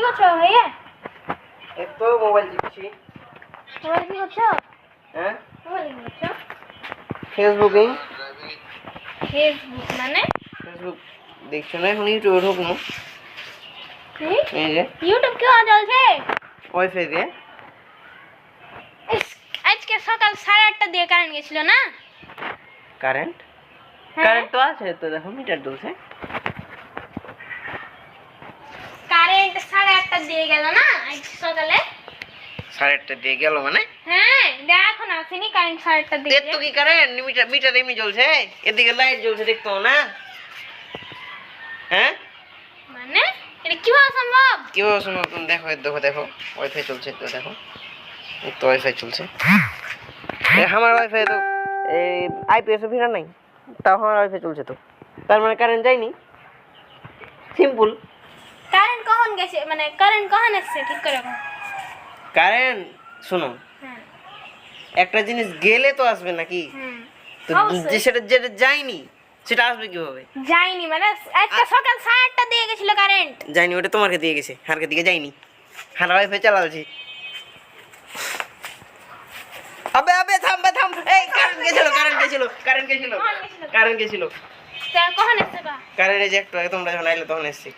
করছ ভাইয়া? এই তো মোবাইল টিপছি মোবাইল কি করছ? হ্যাঁ? মোবাইল কি করছ? ফেসবুকিং ফেসবুক মানে? ফেসবুক দেখছ না? এখন ইউটিউবে ঢুকনো কি? এই যে। ইউটিউব কি চলছে? ওয়াইফাই দিয়ে। আজকে সকাল সাড়ে আটটা দিয়ে কারেন্ট গেছিল না? কারেন্ট হ্যাঁ। কারেন্ট তো আছে তো দেখো মিটার দুলছে কারেন্ট সাড়ে আটটা দিয়ে গেল না আজ সকালে সাড়ে দিয়ে গেল মানে? হ্যাঁ দেখ আসেনি কারেন্ট সাড়ে দিয়ে কি কারেন্ট মিটার মিটার এমনি জ্বলছে এদিকে লাইট জ্বলছে দেখতো না। হ্যাঁ? মানে? এটা কীভাবে সম্ভব কীভাবে শোনো তুমি দেখো দেখো দেখো ওয়াইফাই চলছে তো দেখো। তো ওয়াইফাই চলছে। আমার ওয়াইফাই তো এই আইপিএস ভিড় নাই তাও আমার ওয়াইফাই চলছে তো। তার মানে কারেন্ট যায়নি। সিম্পল কারেন্ট কখন গেছে? মানে কারেন্ট কখন এসছে ঠিক করে। কারেন্ট শোনো হ্যাঁ। একটা জিনিস গেলে তো আসবে নাকি? তো যে সেটা যেটা যায়নি সেটা আসবে কীভাবে? যাইনি মানে আজকে সকাল সাড়ে দিয়ে গেছিল কারেন্ট। যায়নি ওটা তোমাকে দিয়ে গেছে হারকে দিকে যায়নি। হার ওয়াইফাই চালাচ্ছি আবে আবে থাম বে থাম। এই কারেন্ট গেছিল কারেন্ট গেছিল কারেন্ট গেছিল? কারেন্ট গেছিল। কখন এসছে কারেন্ট এই যে একটু আগে তোমরা যখন আইলে তখন এসছি।